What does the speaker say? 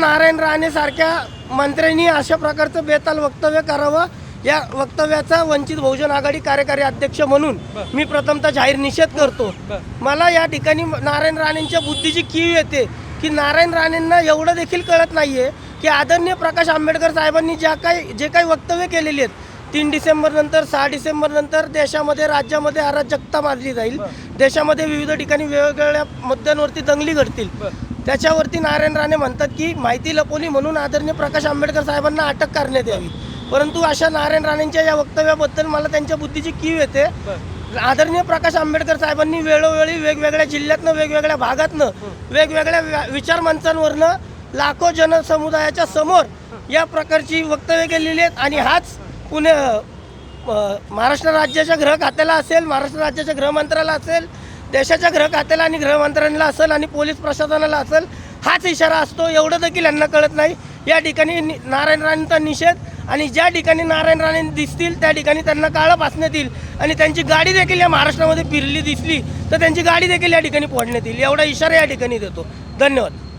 नारायण राणे सारख्या मंत्र्यांनी अशा प्रकारचं बेताल वक्तव्य करावं. या वक्तव्याचा वंचित बहुजन आघाडी कार्यकारी अध्यक्ष म्हणून मी प्रथमतः जाहीर निषेध करतो. मला या ठिकाणी नारायण राणेंच्या बुद्धीची कीव येते की नारायण राणेंना एवढं देखील कळत नाहीये की आदरणीय प्रकाश आंबेडकर साहेबांनी ज्या काही जे काही वक्तव्य केलेली आहेत तीन डिसेंबर नंतर सहा डिसेंबर नंतर देशामध्ये राज्यामध्ये अराजकता मारली जाईल. देशामध्ये विविध ठिकाणी वेगवेगळ्या मुद्द्यांवरती दंगली घडतील. त्याच्यावरती नारायण राणे म्हणतात की माहिती लपवली म्हणून आदरणीय प्रकाश आंबेडकर साहेबांना अटक करण्यात यावी. परंतु अशा नारायण राणेंच्या या वक्तव्याबद्दल मला त्यांच्या बुद्धीची कीव येते. आदरणीय प्रकाश आंबेडकर साहेबांनी वेळोवेळी वेगवेगळ्या जिल्ह्यातनं वेगवेगळ्या भागातनं वेगवेगळ्या व्या- विचारमंचांवरनं लाखो जनसमुदायाच्या समोर या प्रकारची वक्तव्य केलेली आहेत. आणि हाच पुणे महाराष्ट्र राज्याच्या गृह खात्याला असेल महाराष्ट्र राज्याच्या गृहमंत्र्याला असेल देशाच्या गृह खात्याला आणि गृहमंत्र्यांना असेल आणि पोलीस प्रशासनाला असेल हाच इशारा असतो एवढं देखील यांना कळत नाही. या ठिकाणी नि- नारायण राणेंचा निषेध आणि ज्या ठिकाणी नारायण राणे दिसतील त्या ठिकाणी त्यांना काळं पासण्यात येईल. आणि त्यांची गाडी देखील या महाराष्ट्रामध्ये फिरली दिसली तर त्यांची गाडी देखील या ठिकाणी फोडण्यात येईल. एवढा इशारा या ठिकाणी देतो. धन्यवाद.